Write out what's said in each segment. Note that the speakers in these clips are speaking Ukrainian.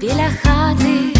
біля хати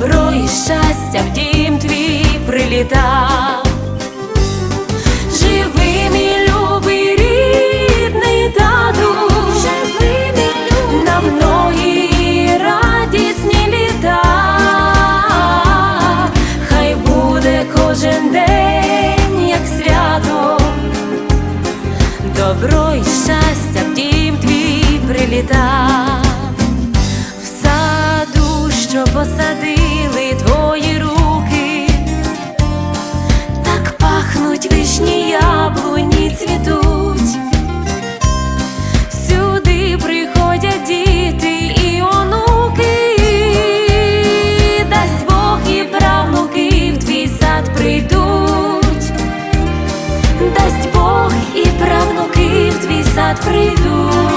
Добро і щастя в дім твій прилітав. Живи, мій любий рідний тату, живи, мій любий, на многі радісні літа. Хай буде кожен день, як свято. Добро і щастя в дім твій прилітав в саду, що посадили пахнуть вишні яблуні цвітуть. Сюди приходять діти і онуки, дасть Бог і правнуки в твій сад прийдуть, дасть Бог і правнуки в твій сад прийдуть.